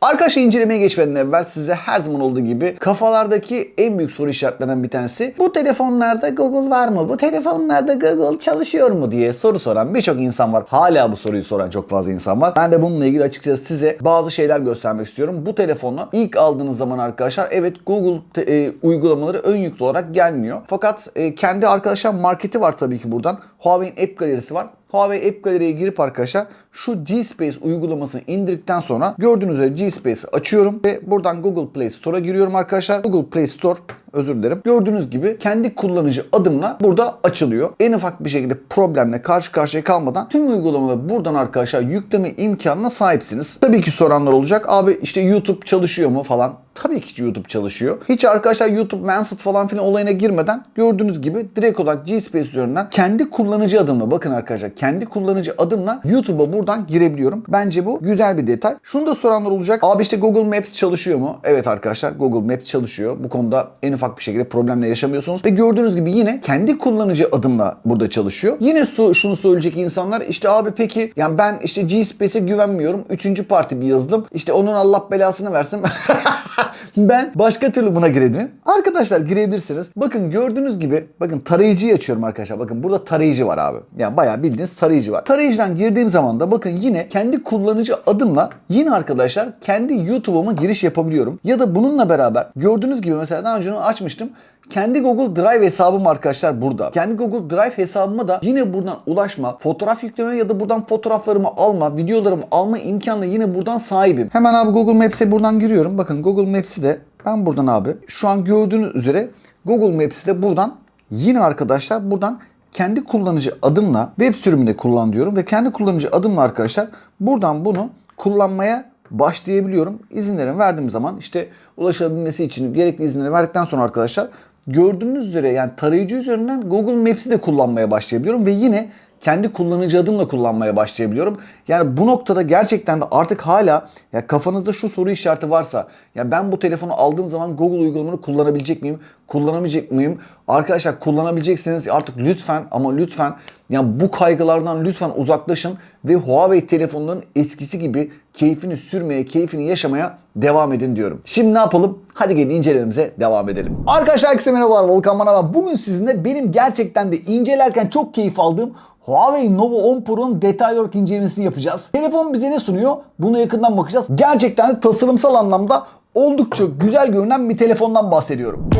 Arkadaşlar incelemeye geçmeden evvel size her zaman olduğu gibi kafalardaki en büyük soru işaretlerinden bir tanesi bu telefonlarda Google var mı? Bu telefonlarda Google çalışıyor mu diye soru soran birçok insan var. Hala bu soruyu soran çok fazla insan var. Ben de bununla ilgili açıkçası size bazı şeyler göstermek istiyorum. Bu telefonu ilk aldığınız zaman arkadaşlar evet Google e, uygulamaları ön yüklü olarak gelmiyor. Fakat e, kendi arkadaşlar marketi var tabii ki buradan. Huawei'in App Galerisi var. Huawei App Gallery'e girip arkadaşlar şu G-Space uygulamasını indirdikten sonra gördüğünüz üzere G-Space'i açıyorum ve buradan Google Play Store'a giriyorum arkadaşlar. Google Play Store özür dilerim. Gördüğünüz gibi kendi kullanıcı adımla burada açılıyor. En ufak bir şekilde problemle karşı karşıya kalmadan tüm uygulamaları buradan arkadaşlar yükleme imkanına sahipsiniz. Tabii ki soranlar olacak. Abi işte YouTube çalışıyor mu falan. Tabii ki YouTube çalışıyor. Hiç arkadaşlar YouTube Mansot falan filan olayına girmeden gördüğünüz gibi direkt olarak G-Space üzerinden kendi kullanıcı adımla bakın arkadaşlar kendi kullanıcı adımla YouTube'a buradan girebiliyorum. Bence bu güzel bir detay. Şunu da soranlar olacak. Abi işte Google Maps çalışıyor mu? Evet arkadaşlar Google Maps çalışıyor. Bu konuda en ufak bir şekilde problemle yaşamıyorsunuz. Ve gördüğünüz gibi yine kendi kullanıcı adımla burada çalışıyor. Yine şunu söyleyecek insanlar işte abi peki yani ben işte G-Space'e güvenmiyorum. Üçüncü parti bir yazdım. İşte onun Allah belasını versin. ben başka türlü buna girebilirim. Arkadaşlar girebilirsiniz. Bakın gördüğünüz gibi bakın tarayıcıyı açıyorum arkadaşlar. Bakın burada tarayıcı var abi. Yani bayağı bildiğiniz tarayıcı var. Tarayıcıdan girdiğim zaman da bakın yine kendi kullanıcı adımla yine arkadaşlar kendi YouTube'uma giriş yapabiliyorum. Ya da bununla beraber gördüğünüz gibi mesela daha önce onu açmıştım. Kendi Google Drive hesabım arkadaşlar burada. Kendi Google Drive hesabıma da yine buradan ulaşma, fotoğraf yükleme ya da buradan fotoğraflarımı alma, videolarımı alma imkanına yine buradan sahibim. Hemen abi Google Maps'e buradan giriyorum. Bakın Google Maps'i de ben buradan abi şu an gördüğünüz üzere Google Maps'i de buradan yine arkadaşlar buradan kendi kullanıcı adımla web sürümünde kullan diyorum ve kendi kullanıcı adımla arkadaşlar buradan bunu kullanmaya başlayabiliyorum. İzinlerimi verdiğim zaman işte ulaşabilmesi için gerekli izinleri verdikten sonra arkadaşlar gördüğünüz üzere yani tarayıcı üzerinden Google Maps'i de kullanmaya başlayabiliyorum ve yine kendi kullanıcı adımla kullanmaya başlayabiliyorum. Yani bu noktada gerçekten de artık hala ya kafanızda şu soru işareti varsa ya ben bu telefonu aldığım zaman Google uygulamaını kullanabilecek miyim? Kullanabilecek miyim? Arkadaşlar kullanabileceksiniz artık lütfen ama lütfen ya bu kaygılardan lütfen uzaklaşın ve Huawei telefonların eskisi gibi keyfini sürmeye, keyfini yaşamaya devam edin diyorum. Şimdi ne yapalım? Hadi gelin incelememize devam edelim. Arkadaşlar herkese merhabalar Volkan Manav. Bugün sizinle benim gerçekten de incelerken çok keyif aldığım Huawei Nova 10 Pro'nun detaylı olarak incelemesini yapacağız. Telefon bize ne sunuyor? Bunu yakından bakacağız. Gerçekten de tasarımsal anlamda oldukça güzel görünen bir telefondan bahsediyorum.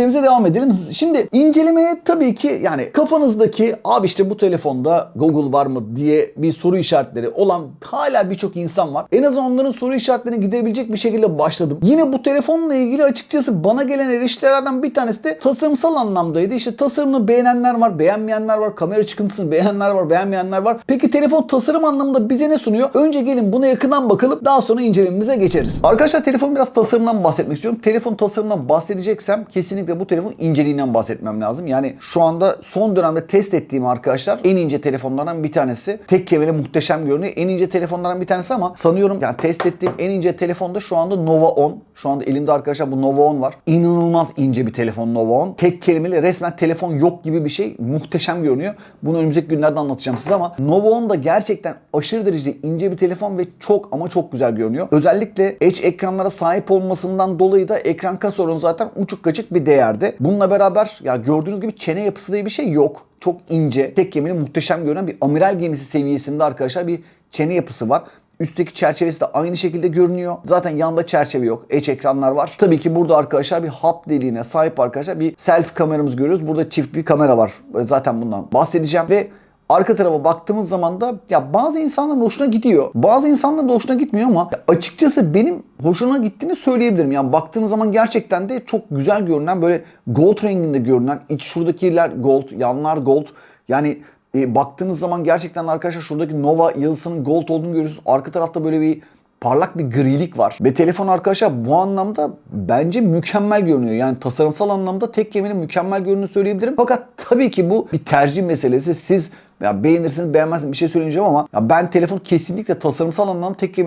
İncelememize devam edelim. Şimdi incelemeye tabii ki yani kafanızdaki abi işte bu telefonda Google var mı diye bir soru işaretleri olan hala birçok insan var. En azından onların soru işaretlerini giderebilecek bir şekilde başladım. Yine bu telefonla ilgili açıkçası bana gelen eleştirilerden bir tanesi de tasarımsal anlamdaydı. İşte tasarımını beğenenler var, beğenmeyenler var, kamera çıkıntısını beğenenler var, beğenmeyenler var. Peki telefon tasarım anlamında bize ne sunuyor? Önce gelin buna yakından bakalım. Daha sonra incelememize geçeriz. Arkadaşlar telefon biraz tasarımdan bahsetmek istiyorum. Telefon tasarımdan bahsedeceksem kesinlikle bu telefonun inceliğinden bahsetmem lazım. Yani şu anda son dönemde test ettiğim arkadaşlar en ince telefonlardan bir tanesi. Tek kemeri muhteşem görünüyor. En ince telefonlardan bir tanesi ama sanıyorum yani test ettiğim en ince telefonda şu anda Nova 10. Şu anda elimde arkadaşlar bu Nova 10 var. İnanılmaz ince bir telefon Nova 10. Tek kelimeli resmen telefon yok gibi bir şey. Muhteşem görünüyor. Bunu önümüzdeki günlerde anlatacağım size ama Nova 10 da gerçekten aşırı derecede ince bir telefon ve çok ama çok güzel görünüyor. Özellikle Edge ekranlara sahip olmasından dolayı da ekran kas oranı zaten uçuk kaçık bir değerde. Bununla beraber ya gördüğünüz gibi çene yapısı diye bir şey yok. Çok ince, tek gemili muhteşem görünen bir amiral gemisi seviyesinde arkadaşlar bir çene yapısı var. Üstteki çerçevesi de aynı şekilde görünüyor. Zaten yanında çerçeve yok. Edge ekranlar var. Tabii ki burada arkadaşlar bir hub deliğine sahip arkadaşlar bir selfie kameramız görüyoruz. Burada çift bir kamera var. Zaten bundan bahsedeceğim ve arka tarafa baktığımız zaman da ya bazı insanların hoşuna gidiyor. Bazı insanların da hoşuna gitmiyor ama açıkçası benim hoşuna gittiğini söyleyebilirim. Yani baktığınız zaman gerçekten de çok güzel görünen böyle gold renginde görünen iç şuradakiler gold, yanlar gold. Yani E, baktığınız zaman gerçekten arkadaşlar şuradaki Nova yazısının gold olduğunu görüyorsunuz. Arka tarafta böyle bir parlak bir grilik var. Ve telefon arkadaşlar bu anlamda bence mükemmel görünüyor. Yani tasarımsal anlamda tek kelimeyle mükemmel göründüğünü söyleyebilirim. Fakat tabii ki bu bir tercih meselesi. Siz ya beğenirsiniz beğenmezsiniz bir şey söyleyeceğim ama ya ben telefon kesinlikle tasarımsal anlamda tek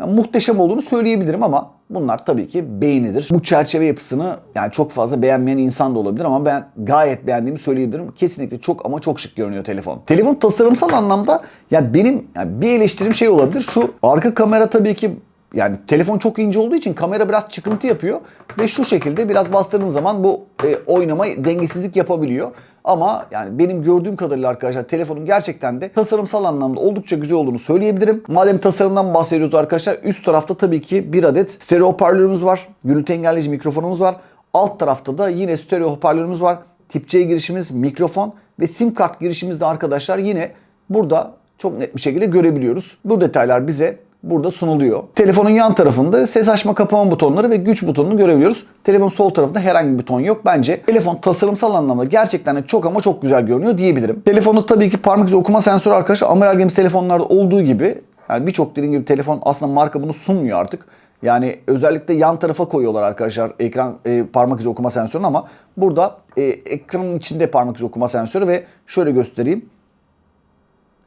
yani muhteşem olduğunu söyleyebilirim ama bunlar tabii ki beğenilir. Bu çerçeve yapısını yani çok fazla beğenmeyen insan da olabilir ama ben gayet beğendiğimi söyleyebilirim. Kesinlikle çok ama çok şık görünüyor telefon. Telefon tasarımsal anlamda ya benim yani bir eleştirim şey olabilir. Şu arka kamera tabii ki yani telefon çok ince olduğu için kamera biraz çıkıntı yapıyor ve şu şekilde biraz bastırdığınız zaman bu e, oynama dengesizlik yapabiliyor. Ama yani benim gördüğüm kadarıyla arkadaşlar telefonun gerçekten de tasarımsal anlamda oldukça güzel olduğunu söyleyebilirim. Madem tasarımdan bahsediyoruz arkadaşlar üst tarafta tabii ki bir adet stereo hoparlörümüz var. Gürültü engelleyici mikrofonumuz var. Alt tarafta da yine stereo hoparlörümüz var. Tip C girişimiz, mikrofon ve sim kart girişimiz de arkadaşlar yine burada çok net bir şekilde görebiliyoruz. Bu detaylar bize burada sunuluyor. Telefonun yan tarafında ses açma kapama butonları ve güç butonunu görebiliyoruz. Telefonun sol tarafında herhangi bir buton yok. Bence telefon tasarımsal anlamda gerçekten çok ama çok güzel görünüyor diyebilirim. Telefonda tabii ki parmak izi okuma sensörü arkadaşlar Amiral Games telefonlarda olduğu gibi yani birçok dediğim gibi telefon aslında marka bunu sunmuyor artık. Yani özellikle yan tarafa koyuyorlar arkadaşlar ekran e, parmak izi okuma sensörünü ama burada e, ekranın içinde parmak izi okuma sensörü ve şöyle göstereyim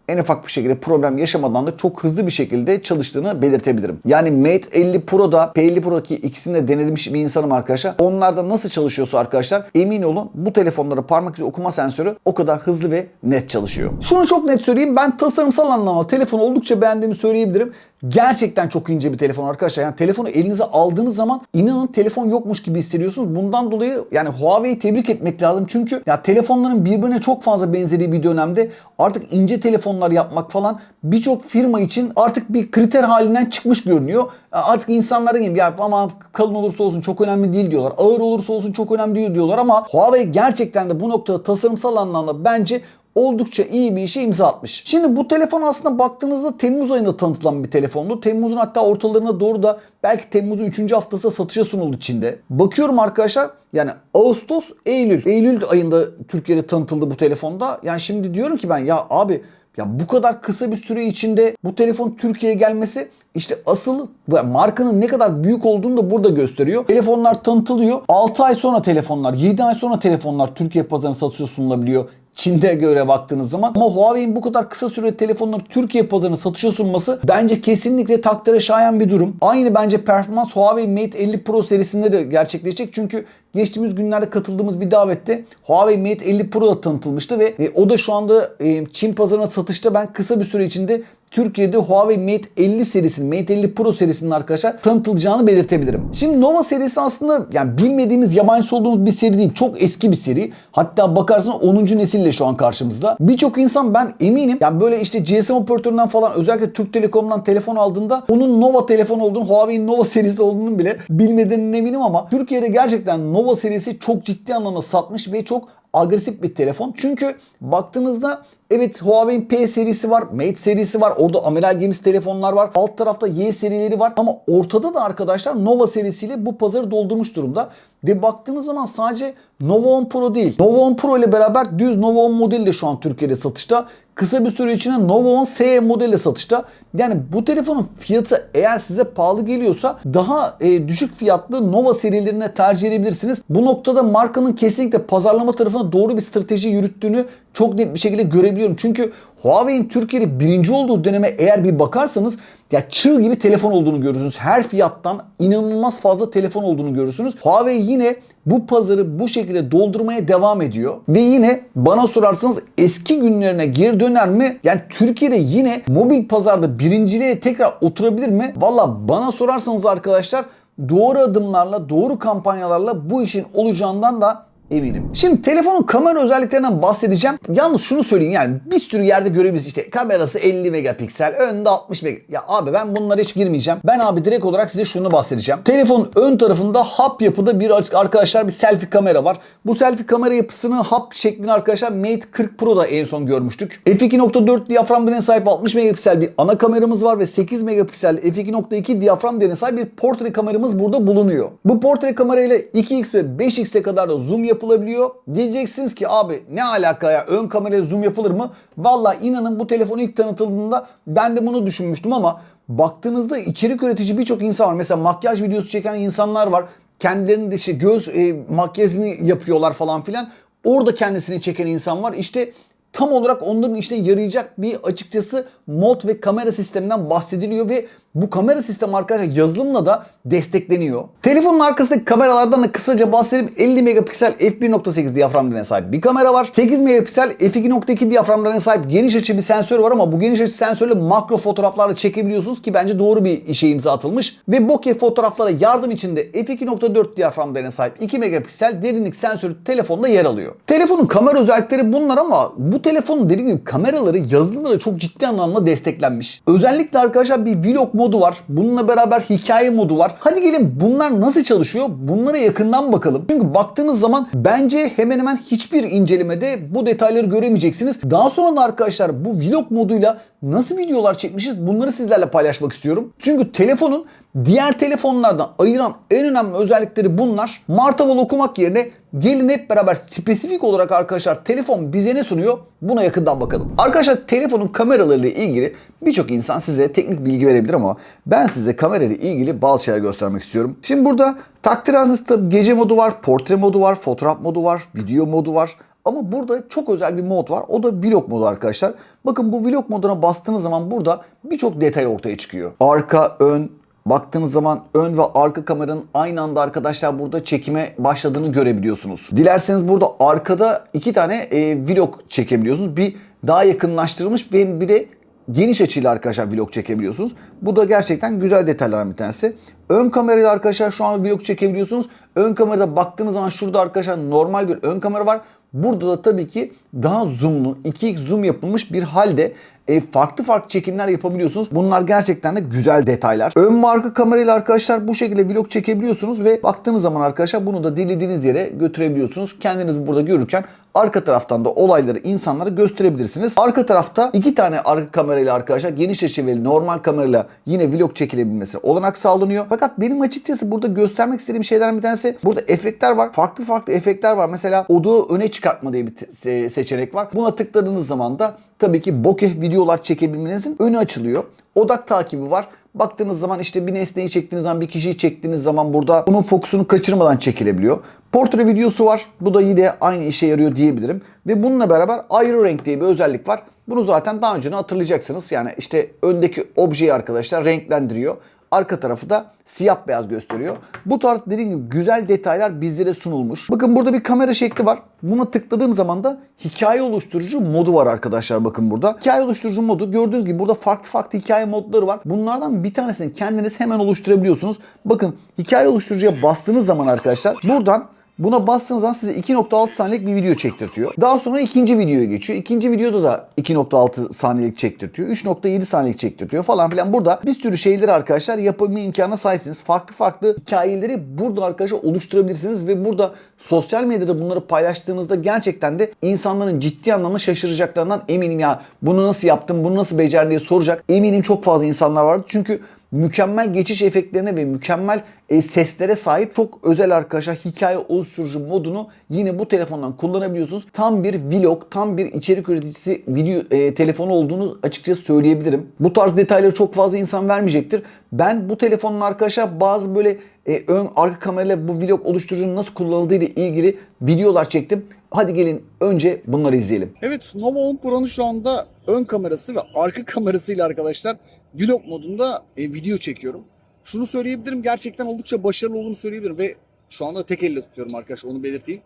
en ufak bir şekilde problem yaşamadan da çok hızlı bir şekilde çalıştığını belirtebilirim. Yani Mate 50 Pro'da P50 Pro'daki ikisini de denemiş bir insanım arkadaşlar. Onlarda nasıl çalışıyorsa arkadaşlar emin olun bu telefonlara parmak izi okuma sensörü o kadar hızlı ve net çalışıyor. Şunu çok net söyleyeyim ben tasarımsal anlamda telefonu oldukça beğendiğimi söyleyebilirim. Gerçekten çok ince bir telefon arkadaşlar. Yani telefonu elinize aldığınız zaman inanın telefon yokmuş gibi hissediyorsunuz. Bundan dolayı yani Huawei'yi tebrik etmek lazım. Çünkü ya telefonların birbirine çok fazla benzediği bir dönemde artık ince telefonlar yapmak falan birçok firma için artık bir kriter halinden çıkmış görünüyor. Artık insanların gibi ya ama kalın olursa olsun çok önemli değil diyorlar. Ağır olursa olsun çok önemli değil diyorlar ama Huawei gerçekten de bu noktada tasarımsal anlamda bence oldukça iyi bir işe imza atmış. Şimdi bu telefon aslında baktığınızda Temmuz ayında tanıtılan bir telefondu. Temmuz'un hatta ortalarına doğru da belki Temmuz'un 3. haftası satışa sunuldu Çin'de. Bakıyorum arkadaşlar yani Ağustos, Eylül. Eylül ayında Türkiye'de tanıtıldı bu telefonda. Yani şimdi diyorum ki ben ya abi ya bu kadar kısa bir süre içinde bu telefon Türkiye'ye gelmesi işte asıl markanın ne kadar büyük olduğunu da burada gösteriyor. Telefonlar tanıtılıyor. 6 ay sonra telefonlar, 7 ay sonra telefonlar Türkiye pazarına satışa sunulabiliyor. Çin'de göre baktığınız zaman. Ama Huawei'in bu kadar kısa sürede telefonları Türkiye pazarına satışa sunması bence kesinlikle takdire şayan bir durum. Aynı bence performans Huawei Mate 50 Pro serisinde de gerçekleşecek. Çünkü geçtiğimiz günlerde katıldığımız bir davette Huawei Mate 50 Pro da tanıtılmıştı ve e, o da şu anda e, Çin pazarına satışta ben kısa bir süre içinde Türkiye'de Huawei Mate 50 serisinin, Mate 50 Pro serisinin arkadaşlar tanıtılacağını belirtebilirim. Şimdi Nova serisi aslında yani bilmediğimiz, yabancısı olduğumuz bir seri değil. Çok eski bir seri. Hatta bakarsan 10. nesille şu an karşımızda. Birçok insan ben eminim yani böyle işte GSM operatöründen falan özellikle Türk Telekom'dan telefon aldığında onun Nova telefon olduğunu, Huawei'nin Nova serisi olduğunu bile bilmediğine eminim ama Türkiye'de gerçekten Nova serisi çok ciddi anlamda satmış ve çok agresif bir telefon. Çünkü baktığınızda evet Huawei'in P serisi var, Mate serisi var. Orada Amiral Games telefonlar var. Alt tarafta Y serileri var. Ama ortada da arkadaşlar Nova serisiyle bu pazarı doldurmuş durumda. Ve baktığınız zaman sadece Nova 10 Pro değil. Nova 10 Pro ile beraber düz Nova 10 modeli de şu an Türkiye'de satışta. Kısa bir süre içinde Nova 10 SE modeli satışta. Yani bu telefonun fiyatı eğer size pahalı geliyorsa daha e, düşük fiyatlı Nova serilerine tercih edebilirsiniz. Bu noktada markanın kesinlikle pazarlama tarafına doğru bir strateji yürüttüğünü çok net bir şekilde görebiliyorum. Çünkü Huawei'in Türkiye'de birinci olduğu döneme eğer bir bakarsanız ya çığ gibi telefon olduğunu görürsünüz. Her fiyattan inanılmaz fazla telefon olduğunu görürsünüz. Huawei yine bu pazarı bu şekilde doldurmaya devam ediyor. Ve yine bana sorarsanız eski günlerine geri döner mi? Yani Türkiye'de yine mobil pazarda birinciliğe tekrar oturabilir mi? Valla bana sorarsanız arkadaşlar doğru adımlarla, doğru kampanyalarla bu işin olacağından da eminim. Şimdi telefonun kamera özelliklerinden bahsedeceğim. Yalnız şunu söyleyeyim yani bir sürü yerde görebiliriz işte kamerası 50 megapiksel, önde 60 megapiksel. Ya abi ben bunlara hiç girmeyeceğim. Ben abi direkt olarak size şunu bahsedeceğim. Telefonun ön tarafında hap yapıda bir arkadaşlar bir selfie kamera var. Bu selfie kamera yapısını hap şeklini arkadaşlar Mate 40 Pro'da en son görmüştük. f2.4 diyafram değerine sahip 60 megapiksel bir ana kameramız var ve 8 megapiksel f2.2 diyafram değerine sahip bir portre kameramız burada bulunuyor. Bu portre kamerayla 2x ve 5x'e kadar da zoom yapabiliyoruz yapılabiliyor. Diyeceksiniz ki abi ne alaka ya ön kameraya zoom yapılır mı? Valla inanın bu telefon ilk tanıtıldığında ben de bunu düşünmüştüm ama baktığınızda içerik üretici birçok insan var. Mesela makyaj videosu çeken insanlar var. Kendilerinin de işte göz e, makyajını yapıyorlar falan filan. Orada kendisini çeken insan var. İşte tam olarak onların işine yarayacak bir açıkçası mod ve kamera sisteminden bahsediliyor ve bu kamera sistemi arkadaşlar yazılımla da destekleniyor. Telefonun arkasındaki kameralardan da kısaca bahsedeyim. 50 megapiksel f1.8 diyaframlarına sahip bir kamera var. 8 megapiksel f2.2 diyaframlarına sahip geniş açı bir sensör var ama bu geniş açı sensörle makro fotoğraflarla çekebiliyorsunuz ki bence doğru bir işe imza atılmış. Ve bokeh fotoğraflara yardım için de f2.4 diyaframlarına sahip 2 megapiksel derinlik sensörü telefonda yer alıyor. Telefonun kamera özellikleri bunlar ama bu telefonun dediğim gibi kameraları yazılımları çok ciddi anlamda desteklenmiş. Özellikle arkadaşlar bir vlog modu var. Bununla beraber hikaye modu var. Hadi gelin bunlar nasıl çalışıyor? Bunlara yakından bakalım. Çünkü baktığınız zaman bence hemen hemen hiçbir incelemede bu detayları göremeyeceksiniz. Daha sonra da arkadaşlar bu vlog moduyla nasıl videolar çekmişiz bunları sizlerle paylaşmak istiyorum. Çünkü telefonun diğer telefonlardan ayıran en önemli özellikleri bunlar. Martaval okumak yerine gelin hep beraber spesifik olarak arkadaşlar telefon bize ne sunuyor? Buna yakından bakalım. Arkadaşlar telefonun kameralarıyla ilgili birçok insan size teknik bilgi verebilir ama ben size kamerayla ilgili bazı şeyler göstermek istiyorum. Şimdi burada takdir haznesi gece modu var, portre modu var, fotoğraf modu var, video modu var. Ama burada çok özel bir mod var. O da vlog modu arkadaşlar. Bakın bu vlog moduna bastığınız zaman burada birçok detay ortaya çıkıyor. Arka, ön, Baktığınız zaman ön ve arka kameranın aynı anda arkadaşlar burada çekime başladığını görebiliyorsunuz. Dilerseniz burada arkada iki tane e, vlog çekebiliyorsunuz. Bir daha yakınlaştırılmış ve bir de geniş açıyla arkadaşlar vlog çekebiliyorsunuz. Bu da gerçekten güzel detaylardan bir tanesi. Ön kamerayla arkadaşlar şu an vlog çekebiliyorsunuz. Ön kamerada baktığınız zaman şurada arkadaşlar normal bir ön kamera var. Burada da tabii ki daha zoomlu, 2x zoom yapılmış bir halde e, farklı farklı çekimler yapabiliyorsunuz. Bunlar gerçekten de güzel detaylar. Ön ve arka kamerayla arkadaşlar bu şekilde vlog çekebiliyorsunuz ve baktığınız zaman arkadaşlar bunu da dilediğiniz yere götürebiliyorsunuz. Kendiniz burada görürken arka taraftan da olayları insanlara gösterebilirsiniz. Arka tarafta iki tane arka kamerayla arkadaşlar geniş açı ve normal kamerayla yine vlog çekilebilmesi olanak sağlanıyor. Fakat benim açıkçası burada göstermek istediğim şeylerden bir tanesi burada efektler var. Farklı farklı efektler var. Mesela odağı öne çıkartma diye bir se- seçenek var. Buna tıkladığınız zaman da tabii ki bokeh videolar çekebilmenizin önü açılıyor. Odak takibi var. Baktığınız zaman işte bir nesneyi çektiğiniz zaman bir kişiyi çektiğiniz zaman burada bunun fokusunu kaçırmadan çekilebiliyor. Portre videosu var. Bu da yine aynı işe yarıyor diyebilirim. Ve bununla beraber ayrı renk diye bir özellik var. Bunu zaten daha önce hatırlayacaksınız. Yani işte öndeki objeyi arkadaşlar renklendiriyor. Arka tarafı da siyah beyaz gösteriyor. Bu tarz dediğim gibi güzel detaylar bizlere sunulmuş. Bakın burada bir kamera şekli var. Buna tıkladığım zaman da hikaye oluşturucu modu var arkadaşlar bakın burada. Hikaye oluşturucu modu gördüğünüz gibi burada farklı farklı hikaye modları var. Bunlardan bir tanesini kendiniz hemen oluşturabiliyorsunuz. Bakın hikaye oluşturucuya bastığınız zaman arkadaşlar buradan Buna bastığınız zaman size 2.6 saniyelik bir video çektirtiyor. Daha sonra ikinci videoya geçiyor. İkinci videoda da 2.6 saniyelik çektirtiyor. 3.7 saniyelik çektirtiyor falan filan. Burada bir sürü şeyleri arkadaşlar yapabilme imkanına sahipsiniz. Farklı farklı hikayeleri burada arkadaşlar oluşturabilirsiniz ve burada sosyal medyada bunları paylaştığınızda gerçekten de insanların ciddi anlamda şaşıracaklarından eminim ya. Bunu nasıl yaptın, bunu nasıl becerdin diye soracak. Eminim çok fazla insanlar vardı. Çünkü mükemmel geçiş efektlerine ve mükemmel e, seslere sahip çok özel arkadaşlar hikaye oluşturucu modunu yine bu telefondan kullanabiliyorsunuz. Tam bir vlog, tam bir içerik üreticisi video e, telefonu olduğunu açıkçası söyleyebilirim. Bu tarz detayları çok fazla insan vermeyecektir. Ben bu telefonun arkadaşlar bazı böyle e, ön arka kamerayla bu vlog oluşturucunun nasıl kullanıldığı ile ilgili videolar çektim. Hadi gelin önce bunları izleyelim. Evet Nova 10 Pro'nun şu anda ön kamerası ve arka kamerasıyla arkadaşlar vlog modunda e, video çekiyorum. Şunu söyleyebilirim gerçekten oldukça başarılı olduğunu söyleyebilirim ve şu anda tek elle tutuyorum arkadaşlar onu belirteyim.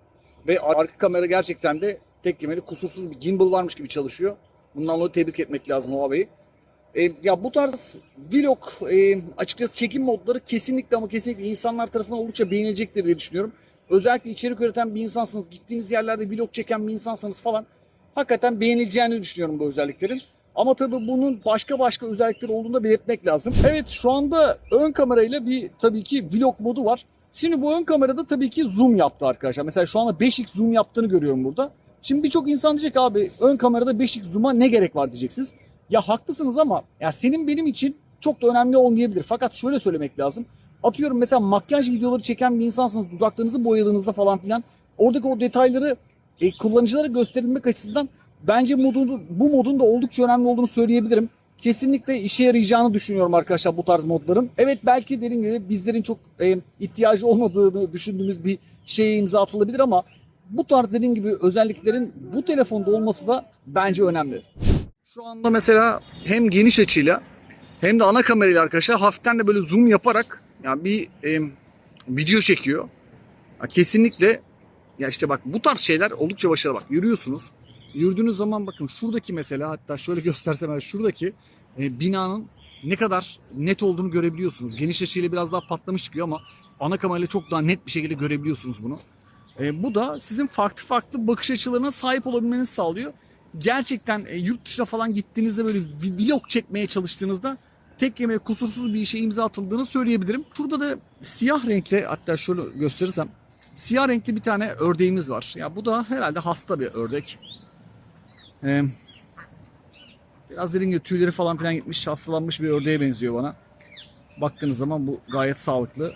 Ve arka kamera gerçekten de tek kelimeyle kusursuz bir gimbal varmış gibi çalışıyor. Bundan dolayı tebrik etmek lazım Bey'i. E, ya bu tarz vlog e, açıkçası çekim modları kesinlikle ama kesinlikle insanlar tarafından oldukça beğenilecektir diye düşünüyorum. Özellikle içerik üreten bir insansınız, gittiğiniz yerlerde vlog çeken bir insansanız falan hakikaten beğenileceğini düşünüyorum bu özelliklerin. Ama tabii bunun başka başka özellikleri olduğunu da belirtmek lazım. Evet şu anda ön kamerayla bir tabii ki vlog modu var. Şimdi bu ön kamerada tabii ki zoom yaptı arkadaşlar. Mesela şu anda 5x zoom yaptığını görüyorum burada. Şimdi birçok insan diyecek abi ön kamerada 5x zoom'a ne gerek var diyeceksiniz. Ya haklısınız ama ya senin benim için çok da önemli olmayabilir. Fakat şöyle söylemek lazım. Atıyorum mesela makyaj videoları çeken bir insansınız. Dudaklarınızı boyadığınızda falan filan oradaki o detayları e, kullanıcılara gösterilmek açısından bence modun, bu modun da oldukça önemli olduğunu söyleyebilirim. Kesinlikle işe yarayacağını düşünüyorum arkadaşlar bu tarz modların. Evet belki dediğim gibi bizlerin çok e, ihtiyacı olmadığını düşündüğümüz bir şeye imza atılabilir ama bu tarz dediğim gibi özelliklerin bu telefonda olması da bence önemli. Şu anda mesela hem geniş açıyla hem de ana kamerayla arkadaşlar hafiften de böyle zoom yaparak yani bir e, video çekiyor. Ya kesinlikle ya işte bak bu tarz şeyler oldukça başarılı bak yürüyorsunuz. Yürüdüğünüz zaman bakın şuradaki mesela hatta şöyle göstersem şuradaki e, binanın ne kadar net olduğunu görebiliyorsunuz. Geniş açıyla biraz daha patlamış çıkıyor ama ana kamerayla çok daha net bir şekilde görebiliyorsunuz bunu. E, bu da sizin farklı farklı bakış açılarına sahip olabilmenizi sağlıyor. Gerçekten e, yurt dışına falan gittiğinizde böyle vlog çekmeye çalıştığınızda tek yemeğe kusursuz bir işe imza atıldığını söyleyebilirim. Şurada da siyah renkli hatta şöyle gösterirsem siyah renkli bir tane ördeğimiz var. Ya bu da herhalde hasta bir ördek. Ee, biraz dediğim gibi tüyleri falan filan gitmiş, hastalanmış bir ördeğe benziyor bana. Baktığınız zaman bu gayet sağlıklı.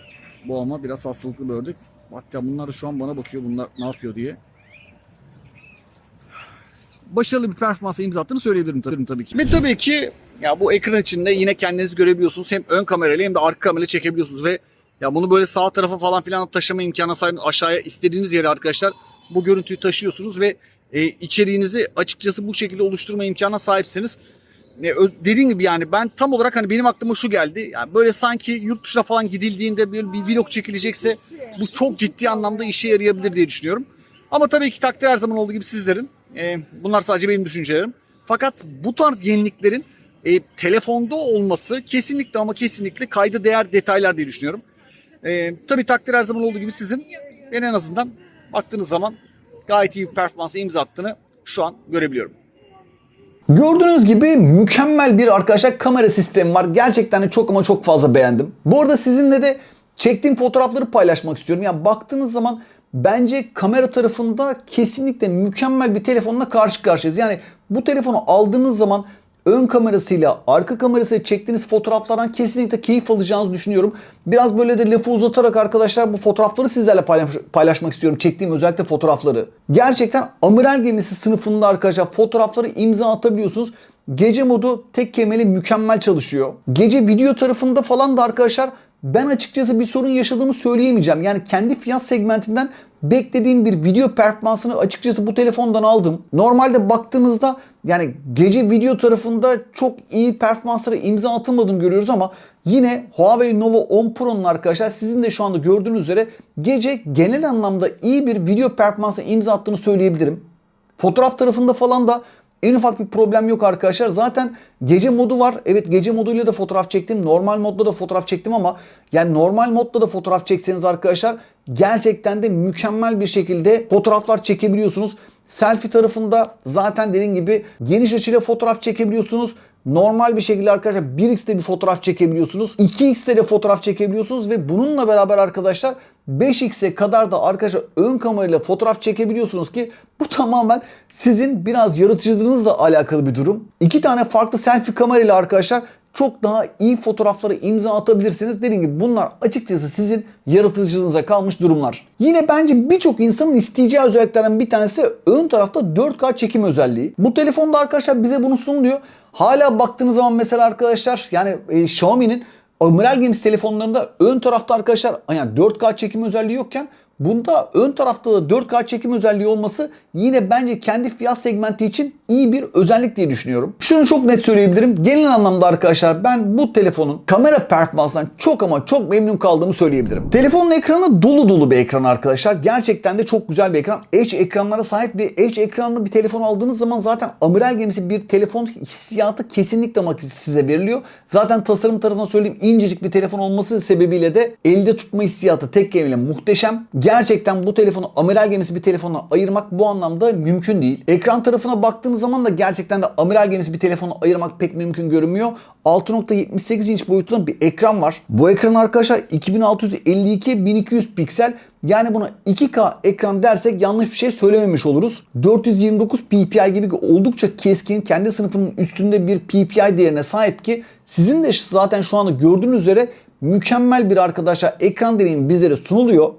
Bu ama biraz hastalıklı bir ördek. Hatta bunlar şu an bana bakıyor bunlar ne yapıyor diye. Başarılı bir performansa imza attığını söyleyebilirim tabii, tabii ki. Ve tabii ki ya bu ekran içinde yine kendiniz görebiliyorsunuz. Hem ön kamerayla hem de arka kamerayla çekebiliyorsunuz ve ya bunu böyle sağ tarafa falan filan taşıma imkanına sahip aşağıya istediğiniz yere arkadaşlar bu görüntüyü taşıyorsunuz ve e, içeriğinizi açıkçası bu şekilde oluşturma imkanına sahipsiniz. E, dediğim gibi yani ben tam olarak hani benim aklıma şu geldi. Yani böyle sanki yurt dışına falan gidildiğinde böyle bir vlog çekilecekse bu çok ciddi anlamda işe yarayabilir diye düşünüyorum. Ama tabii ki takdir her zaman olduğu gibi sizlerin. E, bunlar sadece benim düşüncelerim. Fakat bu tarz yeniliklerin e, telefonda olması kesinlikle ama kesinlikle kayda değer detaylar diye düşünüyorum. E, tabii takdir her zaman olduğu gibi sizin. Ben en azından baktığınız zaman gayet iyi bir performansa imza attığını şu an görebiliyorum. Gördüğünüz gibi mükemmel bir arkadaşlar kamera sistemi var. Gerçekten de çok ama çok fazla beğendim. Bu arada sizinle de çektiğim fotoğrafları paylaşmak istiyorum. Yani baktığınız zaman bence kamera tarafında kesinlikle mükemmel bir telefonla karşı karşıyayız. Yani bu telefonu aldığınız zaman ön kamerasıyla arka kamerasıyla çektiğiniz fotoğraflardan kesinlikle keyif alacağınızı düşünüyorum. Biraz böyle de lafı uzatarak arkadaşlar bu fotoğrafları sizlerle paylaş- paylaşmak istiyorum. Çektiğim özellikle fotoğrafları. Gerçekten amiral gemisi sınıfında arkadaşlar fotoğrafları imza atabiliyorsunuz. Gece modu tek kemeli mükemmel çalışıyor. Gece video tarafında falan da arkadaşlar ben açıkçası bir sorun yaşadığımı söyleyemeyeceğim. Yani kendi fiyat segmentinden beklediğim bir video performansını açıkçası bu telefondan aldım. Normalde baktığımızda yani gece video tarafında çok iyi performanslara imza atılmadığını görüyoruz ama yine Huawei Nova 10 Pro'nun arkadaşlar sizin de şu anda gördüğünüz üzere gece genel anlamda iyi bir video performansa imza attığını söyleyebilirim. Fotoğraf tarafında falan da en ufak bir problem yok arkadaşlar. Zaten gece modu var. Evet gece moduyla da fotoğraf çektim. Normal modda da fotoğraf çektim ama yani normal modda da fotoğraf çekseniz arkadaşlar gerçekten de mükemmel bir şekilde fotoğraflar çekebiliyorsunuz. Selfie tarafında zaten dediğim gibi geniş açıyla fotoğraf çekebiliyorsunuz. Normal bir şekilde arkadaşlar 1x'te bir fotoğraf çekebiliyorsunuz. 2x'te de fotoğraf çekebiliyorsunuz ve bununla beraber arkadaşlar 5x'e kadar da arkadaşlar ön kamerayla fotoğraf çekebiliyorsunuz ki bu tamamen sizin biraz yaratıcılığınızla alakalı bir durum. İki tane farklı selfie kamerayla arkadaşlar çok daha iyi fotoğrafları imza atabilirsiniz. Dediğim gibi bunlar açıkçası sizin yaratıcılığınıza kalmış durumlar. Yine bence birçok insanın isteyeceği özelliklerden bir tanesi ön tarafta 4K çekim özelliği. Bu telefonda arkadaşlar bize bunu sunuluyor. Hala baktığınız zaman mesela arkadaşlar yani e, Xiaomi'nin Amiral gemisi telefonlarında ön tarafta arkadaşlar yani 4K çekim özelliği yokken bunda ön tarafta da 4K çekim özelliği olması yine bence kendi fiyat segmenti için iyi bir özellik diye düşünüyorum. Şunu çok net söyleyebilirim. Genel anlamda arkadaşlar ben bu telefonun kamera performansından çok ama çok memnun kaldığımı söyleyebilirim. Telefonun ekranı dolu dolu bir ekran arkadaşlar. Gerçekten de çok güzel bir ekran. Edge ekranlara sahip bir Edge ekranlı bir telefon aldığınız zaman zaten amiral gemisi bir telefon hissiyatı kesinlikle size veriliyor. Zaten tasarım tarafından söyleyeyim incecik bir telefon olması sebebiyle de elde tutma hissiyatı tek kelimeyle muhteşem. Gerçekten bu telefonu amiral gemisi bir telefonla ayırmak bu anlamda mümkün değil. Ekran tarafına baktığınız zaman da gerçekten de amiral gemisi bir telefonu ayırmak pek mümkün görünmüyor. 6.78 inç boyutunda bir ekran var. Bu ekran arkadaşlar 2652-1200 piksel. Yani buna 2K ekran dersek yanlış bir şey söylememiş oluruz. 429 ppi gibi oldukça keskin kendi sınıfının üstünde bir ppi değerine sahip ki sizin de zaten şu anda gördüğünüz üzere mükemmel bir arkadaşlar ekran deneyimi bizlere sunuluyor.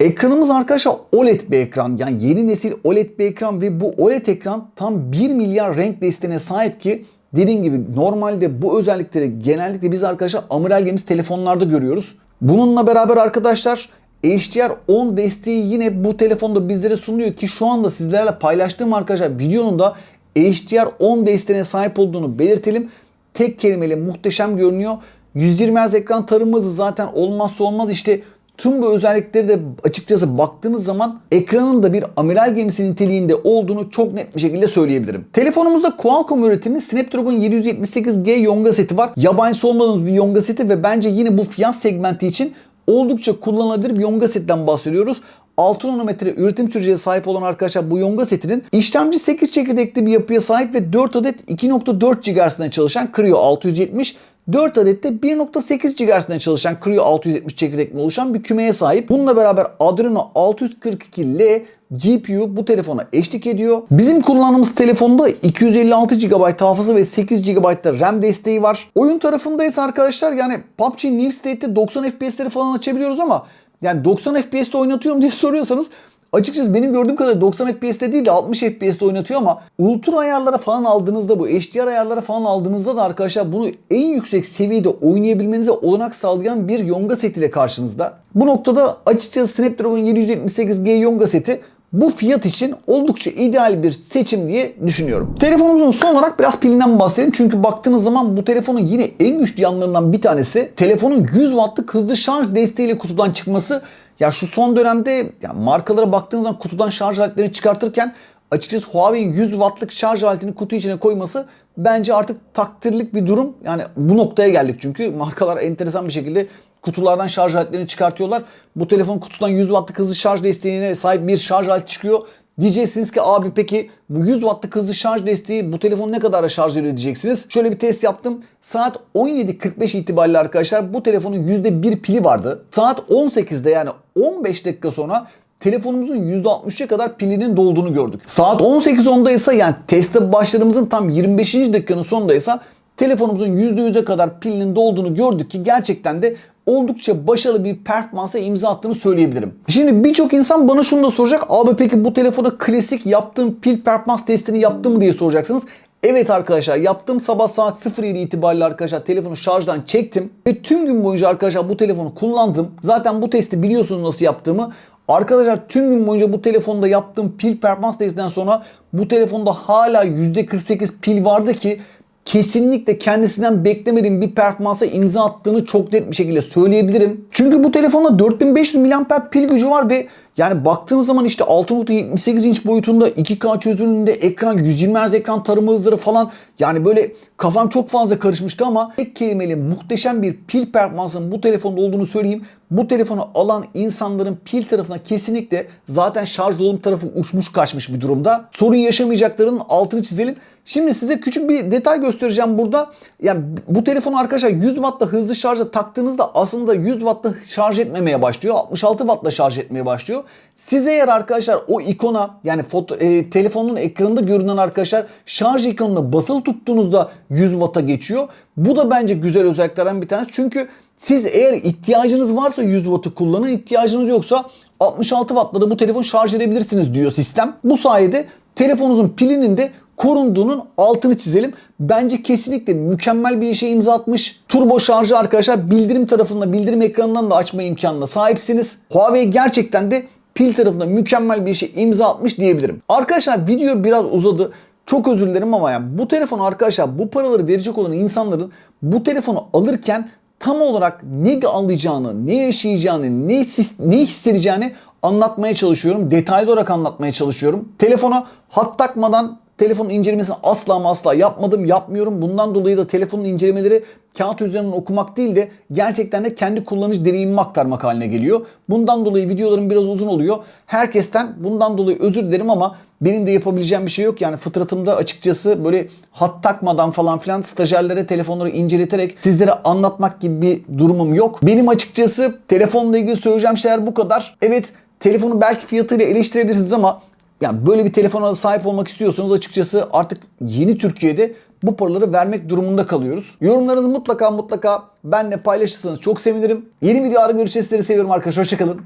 Ekranımız arkadaşlar OLED bir ekran. Yani yeni nesil OLED bir ekran ve bu OLED ekran tam 1 milyar renk desteğine sahip ki dediğim gibi normalde bu özellikleri genellikle biz arkadaşlar amiral telefonlarda görüyoruz. Bununla beraber arkadaşlar HDR10 desteği yine bu telefonda bizlere sunuyor ki şu anda sizlerle paylaştığım arkadaşlar videonun da HDR10 desteğine sahip olduğunu belirtelim. Tek kelimeyle muhteşem görünüyor. 120 Hz ekran tarım hızı zaten olmazsa olmaz işte Tüm bu özellikleri de açıkçası baktığınız zaman ekranın da bir amiral gemisi niteliğinde olduğunu çok net bir şekilde söyleyebilirim. Telefonumuzda Qualcomm üretimi Snapdragon 778G Yonga seti var. Yabancısı olmadığımız bir Yonga seti ve bence yine bu fiyat segmenti için oldukça kullanılabilir bir Yonga setten bahsediyoruz. 6 nanometre üretim süreciye sahip olan arkadaşlar bu Yonga setinin işlemci 8 çekirdekli bir yapıya sahip ve 4 adet 2.4 GHz'den çalışan Creo 670 4 adet de 1.8 GHz'den çalışan Creo 670 çekirdekli oluşan bir kümeye sahip. Bununla beraber Adreno 642L GPU bu telefona eşlik ediyor. Bizim kullandığımız telefonda 256 GB hafıza ve 8 GB RAM desteği var. Oyun tarafındayız arkadaşlar yani PUBG New State'te 90 FPS'leri falan açabiliyoruz ama yani 90 FPS'te oynatıyorum diye soruyorsanız Açıkçası benim gördüğüm kadarıyla 90 FPS'te değil de 60 FPS'te oynatıyor ama ultra ayarlara falan aldığınızda bu HDR ayarlara falan aldığınızda da arkadaşlar bunu en yüksek seviyede oynayabilmenize olanak sağlayan bir Yonga setiyle karşınızda. Bu noktada açıkçası Snapdragon 778G Yonga seti bu fiyat için oldukça ideal bir seçim diye düşünüyorum. Telefonumuzun son olarak biraz pilinden bahsedelim. Çünkü baktığınız zaman bu telefonun yine en güçlü yanlarından bir tanesi telefonun 100 wattlık hızlı şarj desteğiyle kutudan çıkması. Ya şu son dönemde ya markalara baktığınız zaman kutudan şarj aletlerini çıkartırken açıkçası Huawei'in 100 wattlık şarj aletini kutu içine koyması bence artık takdirlik bir durum. Yani bu noktaya geldik çünkü markalar enteresan bir şekilde kutulardan şarj aletlerini çıkartıyorlar. Bu telefon kutudan 100 wattlık hızlı şarj desteğine sahip bir şarj aleti çıkıyor. Diyeceksiniz ki abi peki bu 100 wattlık hızlı şarj desteği bu telefon ne kadar şarj ediyor diyeceksiniz. Şöyle bir test yaptım. Saat 17.45 itibariyle arkadaşlar bu telefonun %1 pili vardı. Saat 18'de yani 15 dakika sonra telefonumuzun %63'e kadar pilinin dolduğunu gördük. Saat 18.10'da ise yani teste başladığımızın tam 25. dakikanın sonunda ise telefonumuzun %100'e kadar pilinin dolduğunu gördük ki gerçekten de oldukça başarılı bir performansa imza attığını söyleyebilirim. Şimdi birçok insan bana şunu da soracak. Abi peki bu telefona klasik yaptığım pil performans testini yaptım mı diye soracaksınız. Evet arkadaşlar yaptım sabah saat 07 itibariyle arkadaşlar telefonu şarjdan çektim ve tüm gün boyunca arkadaşlar bu telefonu kullandım. Zaten bu testi biliyorsunuz nasıl yaptığımı. Arkadaşlar tüm gün boyunca bu telefonda yaptığım pil performans testinden sonra bu telefonda hala %48 pil vardı ki kesinlikle kendisinden beklemediğim bir performansa imza attığını çok net bir şekilde söyleyebilirim. Çünkü bu telefonda 4500 mAh pil gücü var ve yani baktığımız zaman işte 6.78 inç boyutunda 2K çözünürlüğünde ekran 120 Hz ekran tarama hızları falan yani böyle kafam çok fazla karışmıştı ama tek kelimeli muhteşem bir pil performansının bu telefonda olduğunu söyleyeyim. Bu telefonu alan insanların pil tarafına kesinlikle zaten şarj dolum tarafı uçmuş kaçmış bir durumda. Sorun yaşamayacaklarının altını çizelim. Şimdi size küçük bir detay göstereceğim burada. Yani bu telefonu arkadaşlar 100 Watt'la hızlı şarja taktığınızda aslında 100 Watt'la şarj etmemeye başlıyor. 66 Watt'la şarj etmeye başlıyor. Siz eğer arkadaşlar o ikona yani foto, e, telefonun ekranında görünen arkadaşlar şarj ikonuna basılı tuttuğunuzda 100 Watt'a geçiyor. Bu da bence güzel özelliklerden bir tanesi. Çünkü siz eğer ihtiyacınız varsa 100 Watt'ı kullanın, ihtiyacınız yoksa 66 Watt'la da bu telefon şarj edebilirsiniz diyor sistem. Bu sayede telefonunuzun pilinin de korunduğunun altını çizelim. Bence kesinlikle mükemmel bir işe imza atmış. Turbo şarjı arkadaşlar bildirim tarafında bildirim ekranından da açma imkanına sahipsiniz. Huawei gerçekten de pil tarafında mükemmel bir işe imza atmış diyebilirim. Arkadaşlar video biraz uzadı. Çok özür dilerim ama yani bu telefon arkadaşlar bu paraları verecek olan insanların bu telefonu alırken tam olarak ne alacağını, ne yaşayacağını, ne, ne hissedeceğini anlatmaya çalışıyorum. Detaylı olarak anlatmaya çalışıyorum. Telefona hat takmadan telefonun incelemesini asla asla yapmadım, yapmıyorum. Bundan dolayı da telefonun incelemeleri kağıt üzerinden okumak değil de gerçekten de kendi kullanıcı deneyimimi aktarmak haline geliyor. Bundan dolayı videolarım biraz uzun oluyor. Herkesten bundan dolayı özür dilerim ama benim de yapabileceğim bir şey yok. Yani fıtratımda açıkçası böyle hat takmadan falan filan stajyerlere telefonları inceleterek sizlere anlatmak gibi bir durumum yok. Benim açıkçası telefonla ilgili söyleyeceğim şeyler bu kadar. Evet telefonu belki fiyatıyla eleştirebilirsiniz ama yani böyle bir telefona sahip olmak istiyorsanız açıkçası artık yeni Türkiye'de bu paraları vermek durumunda kalıyoruz. Yorumlarınızı mutlaka mutlaka benimle paylaşırsanız çok sevinirim. Yeni videolarda görüşeceğiz. Sizleri seviyorum arkadaşlar. Hoşçakalın.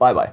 Bay bay.